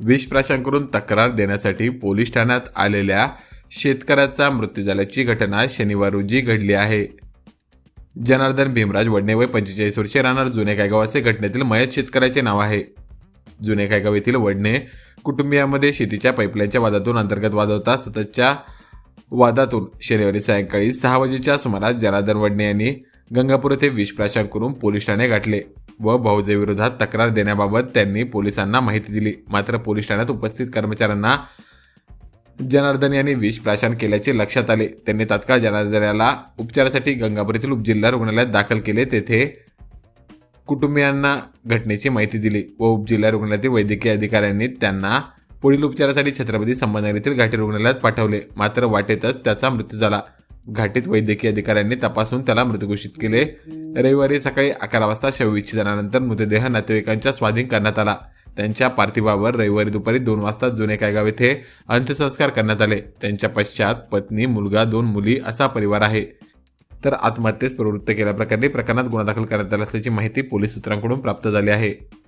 विषप्राशांकडून तक्रार देण्यासाठी पोलीस ठाण्यात आलेल्या शेतकऱ्याचा मृत्यू झाल्याची घटना शनिवार रोजी घडली आहे. जनार्दन भीमराज वडणे वय पंचेचाळीस वर्षे राहणार जुने कायगाव असे घटनेतील मयत शेतकऱ्याचे नाव आहे. जुने कायगाव येथील वडणे कुटुंबियामध्ये शेतीच्या पाईपलाईनच्या वादातून अंतर्गत वाद होता. सततच्या वादातून शनिवारी सायंकाळी सहा वाजेच्या सुमारास जनार्दन वडणे यांनी गंगापूर येथे विष प्राशन करून पोलीस ठाणे गाठले. व भाऊजेविरोधात तक्रार देण्याबाबत त्यांनी पोलिसांना माहिती दिली. मात्र पोलीस ठाण्यात उपस्थित कर्मचाऱ्यांना जनार्दन यांनी विष प्राशन केल्याचे लक्षात आले. त्यांनी तात्काळ जनार्दन याला उपचारासाठी गंगापूर येथील उपजिल्हा रुग्णालयात दाखल केले. तेथे कुटुंबियांना घटनेची माहिती दिली व उपजिल्हा रुग्णालयातील वैद्यकीय अधिकाऱ्यांनी त्यांना पुढील उपचारासाठी छत्रपती संभाजीनगर येथील घाटी रुग्णालयात पाठवले. मात्र वाटेतच त्याचा मृत्यू झाला. घाटीत वैद्यकीय अधिकाऱ्यांनी तपासून त्याला मृत घोषित केले. रविवारी सकाळी अकरा वाजता शवविच्छेदनानंतर मृतदेह नातेवाईकांच्या स्वाधीन करण्यात आला. त्यांच्या पार्थिवावर रविवारी दुपारी दोन वाजता जुने कायगाव येथे अंत्यसंस्कार करण्यात आले. त्यांच्या पश्चात पत्नी मुलगा दोन मुली असा परिवार आहे. तर आत्महत्येस प्रवृत्त केल्याप्रकरणी प्रकरणात गुन्हा दाखल करण्यात आला असल्याची माहिती पोलीस सूत्रांकडून प्राप्त झाली आहे.